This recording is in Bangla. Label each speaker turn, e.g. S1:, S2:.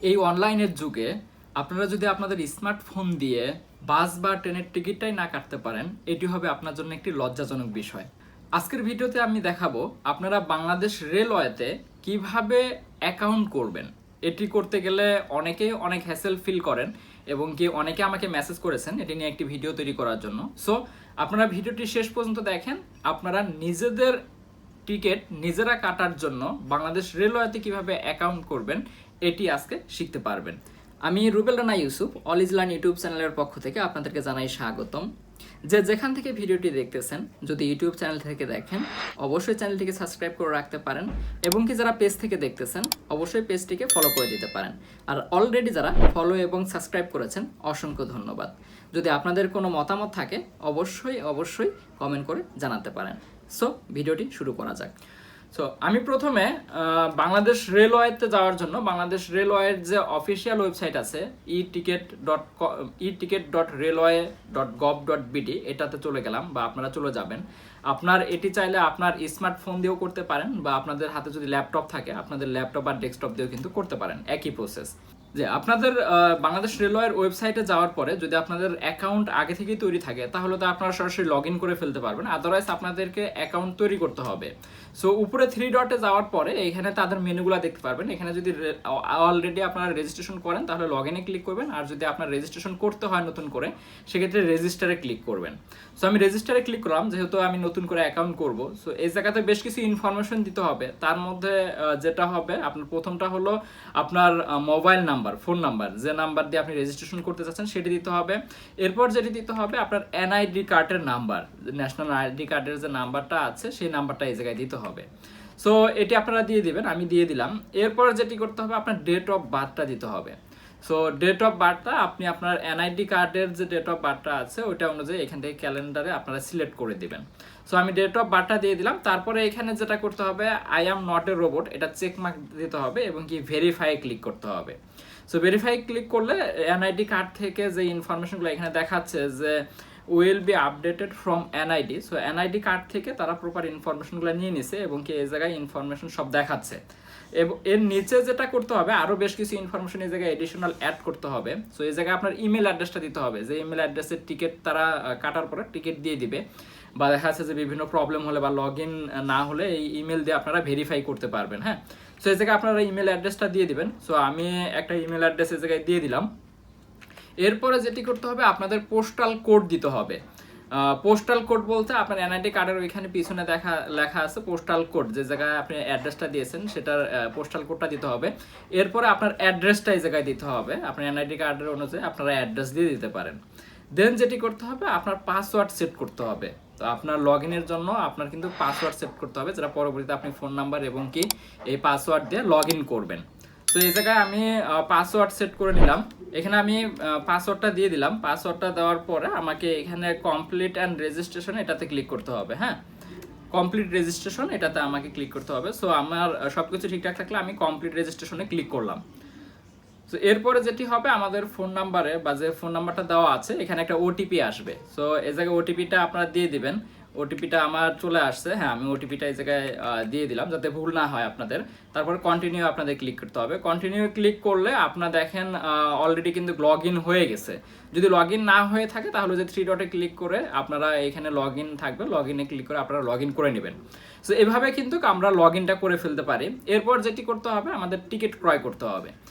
S1: এই অনলাইনের যুগে আপনারা যদি আপনাদের স্মার্টফোন দিয়ে বাস বা ট্রেনের টিকিটটাই না কাটতে পারেন, এটি হবে আপনার জন্য একটি লজ্জাজনক বিষয়। আজকের ভিডিওতে আমি দেখাবো আপনারা বাংলাদেশ রেলওয়েতে কীভাবে অ্যাকাউন্ট করবেন। এটি করতে গেলে অনেকেই অনেক হ্যাসেল ফিল করেন এবং কি অনেকে আমাকে মেসেজ করেছেন এটি নিয়ে একটি ভিডিও তৈরি করার জন্য। সো আপনারা ভিডিওটি শেষ পর্যন্ত দেখেন, আপনারা নিজেদের টিকিট নিজেরা কাটার জন্য বাংলাদেশ রেলওয়েতে কীভাবে অ্যাকাউন্ট করবেন এটি আজকে শিখতে পারবেন। আমি রুবেল রানা ইউসুফ, অল ইজলান ইউটিউব চ্যানেলের পক্ষ থেকে আপনাদেরকে জানাই স্বাগতম। যে যেখান থেকে ভিডিওটি দেখতেছেন, যদি ইউটিউব চ্যানেল থেকে দেখেন, অবশ্যই চ্যানেলটিকে সাবস্ক্রাইব করে রাখতে পারেন এবং কি যারা পেজ থেকে দেখতেছেন, অবশ্যই পেজটিকে ফলো করে দিতে পারেন। আর অলরেডি যারা ফলো এবং সাবস্ক্রাইব করেছেন, অসংখ্য ধন্যবাদ। যদি আপনাদের কোনো মতামত থাকে, অবশ্যই অবশ্যই কমেন্ট করে জানাতে পারেন। সো ভিডিওটি শুরু করা যাক। সো আমি প্রথমে বাংলাদেশ রেলওয়েতে যাওয়ার জন্য, বাংলাদেশ রেলওয়ের যে অফিসিয়াল ওয়েবসাইট আছে e ticket dot e ticket dot railway dot gov dot BD এটাতে চলে গেলাম বা আপনারা চলে যাবেন। আপনার, এটি চাইলে আপনার স্মার্টফোন দিয়েও করতে পারেন বা আপনাদের হাতে যদি ল্যাপটপ থাকে, আপনাদের ল্যাপটপ আর ডেস্কটপ দিয়েও কিন্তু করতে পারেন। একই প্রসেস যে আপনাদের বাংলাদেশ রেলওয়ের ওয়েবসাইটে যাওয়ার পরে যদি আপনাদের অ্যাকাউন্ট আগে থেকেই তৈরি থাকে, তাহলে তো আপনারা সরাসরি লগ ইন করে ফেলতে পারবেন। আদারওয়াইজ আপনাদেরকে অ্যাকাউন্ট তৈরি করতে হবে। সো উপরে থ্রি ডটে যাওয়ার পরে এখানে তাদের মেনুগুলো দেখতে পারবেন। এখানে যদি অলরেডি আপনারা রেজিস্ট্রেশন করেন, তাহলে লগ ইনে ক্লিক করবেন। আর যদি আপনার রেজিস্ট্রেশন করতে হয় নতুন করে, সেক্ষেত্রে রেজিস্টারে ক্লিক করবেন। সো আমি রেজিস্টারে ক্লিক করলাম, যেহেতু আমি নতুন করে অ্যাকাউন্ট করব। সো এই জায়গাতে বেশ কিছু ইনফরমেশন দিতে হবে। তার মধ্যে যেটা হবে, আপনার প্রথমটা হলো আপনার মোবাইল নাম্বার ফোন নাম্বার, যে নাম্বার দিয়ে আপনি রেজিস্ট্রেশন করতে চাচ্ছেন সেটি দিতে হবে। এরপর যেটি দিতে হবে, আপনার এনআইডি কার্ডের নাম্বার ন্যাশনাল আইডি কার্ডের যে নাম্বারটা আছে, সেই নাম্বারটা এই জায়গায় দিতে হবে। সো এটি আপনারা দিয়ে দিবেন, আমি দিয়ে দিলাম। এরপর যেটি করতে হবে, আপনার ডেট অফ বার্থটা দিতে হবে। সো ডেট অফ বার্থটা আপনি আপনার এনআইডি কার্ডের যে ডেট অফ বার্থটা আছে, ওইটা অনুযায়ী এখান থেকে ক্যালেন্ডারে আপনারা সিলেক্ট করে দিবেন। সো আমি ডেট অফ বার্থটা দিয়ে দিলাম। তারপরে এখানে যেটা করতে হবে I am not a robot এটা চেক মার্ক দিতে হবে এবং কি ভেরিফাই ক্লিক করতে হবে। সো ভেরিফাই ক্লিক করলে এনআইডি কার্ড থেকে যে ইনফরমেশনগুলো এখানে দেখাচ্ছে যে will be updated from NID so NID card থেকে তারা প্রপার ইনফরমেশনগুলো নিয়ে নিছে এবং কি এই জায়গায় ইনফরমেশন সব দেখাচ্ছে। এবং, এর নিচে যেটা করতে হবে, আরও বেশ কিছু ইনফরমেশন এই জায়গায় এডিশনাল অ্যাড করতে হবে। সো এই জায়গায় আপনার ইমেল অ্যাড্রেসটা দিতে হবে। যে ইমেল অ্যাড্রেসের টিকিট তারা কাটার পরে টিকিট দিয়ে দিবে। বা দেখা যাচ্ছে যে বিভিন্ন প্রবলেম হলে বা লগ ইন না হলে এই ইমেল দিয়ে আপনারা ভেরিফাই করতে পারবেন হ্যাঁ? সো এই জায়গায় আপনারা ইমেল অ্যাড্রেসটা দিয়ে দিবেন। সো আমি একটা ইমেল অ্যাড্রেস এই জায়গায় দিয়ে দিলাম। এরপরে যেটি করতে হবে, আপনাদের পোস্টাল কোড দিতে হবে। পোস্টাল কোড বলতে আপনার এনআইডি কার্ডের ওইখানে পিছনে দেখা, লেখা আছে পোস্টাল কোড যে জায়গায় আপনি অ্যাড্রেসটা দিয়েছেন, সেটার পোস্টাল কোডটা দিতে হবে। এরপরে আপনার অ্যাড্রেসটা এই জায়গায় দিতে হবে। আপনার এনআইডি কার্ডের অনুযায়ী আপনারা অ্যাড্রেস দিয়ে দিতে পারেন। দেন যেটি করতে হবে, আপনার পাসওয়ার্ড সেট করতে হবে। তো আপনার লগ ইনের জন্য আপনার কিন্তু পাসওয়ার্ড সেট করতে হবে, যেটা পরবর্তীতে আপনি ফোন নাম্বার এবং কি এই পাসওয়ার্ড দিয়ে লগ ইন করবেন। তো এই জায়গায় আমি পাসওয়ার্ড সেট করে নিলাম। এখানে আমি পাসওয়ার্ডটা দিয়ে দিলাম। পাসওয়ার্ডটা দেওয়ার পরে আমাকে এখানে কমপ্লিট অ্যান্ড রেজিস্ট্রেশন এটাতে ক্লিক করতে হবে হ্যাঁ? কমপ্লিট রেজিস্ট্রেশন এটাতে আমাকে ক্লিক করতে হবে। সো আমার সব কিছু ঠিকঠাক থাকলে আমি কমপ্লিট রেজিস্ট্রেশনে ক্লিক করলাম। তো এরপরে যেটি হবে, আমাদের ফোন নাম্বারে বা যে ফোন নাম্বারটা দেওয়া আছে, এখানে একটা ওটিপি আসবে। সো এই জায়গায় ওটিপিটা আপনারা দিয়ে দিবেন। ওটিপিটা আমার চলে আসছে। হ্যাঁ আমি ওটিপিটা এই জায়গায় দিয়ে দিলাম যাতে ভুল না হয় আপনাদের। তারপরে কন্টিনিউ আপনাদের ক্লিক করতে হবে। কন্টিনিউ ক্লিক করলে আপনার দেখেন অলরেডি কিন্তু লগ ইন হয়ে গেছে। যদি লগ ইন না হয়ে থাকে, তাহলে যে থ্রি ডটে ক্লিক করে আপনারা এখানে লগ ইন থাকবে। লগ ইনে ক্লিক করে আপনারা লগ ইন করে নেবেন। সো এভাবে কিন্তু আমরা লগ ইনটা করে ফেলতে পারি। এরপর যেটি করতে হবে, আমাদের টিকিট ক্রয় করতে হবে।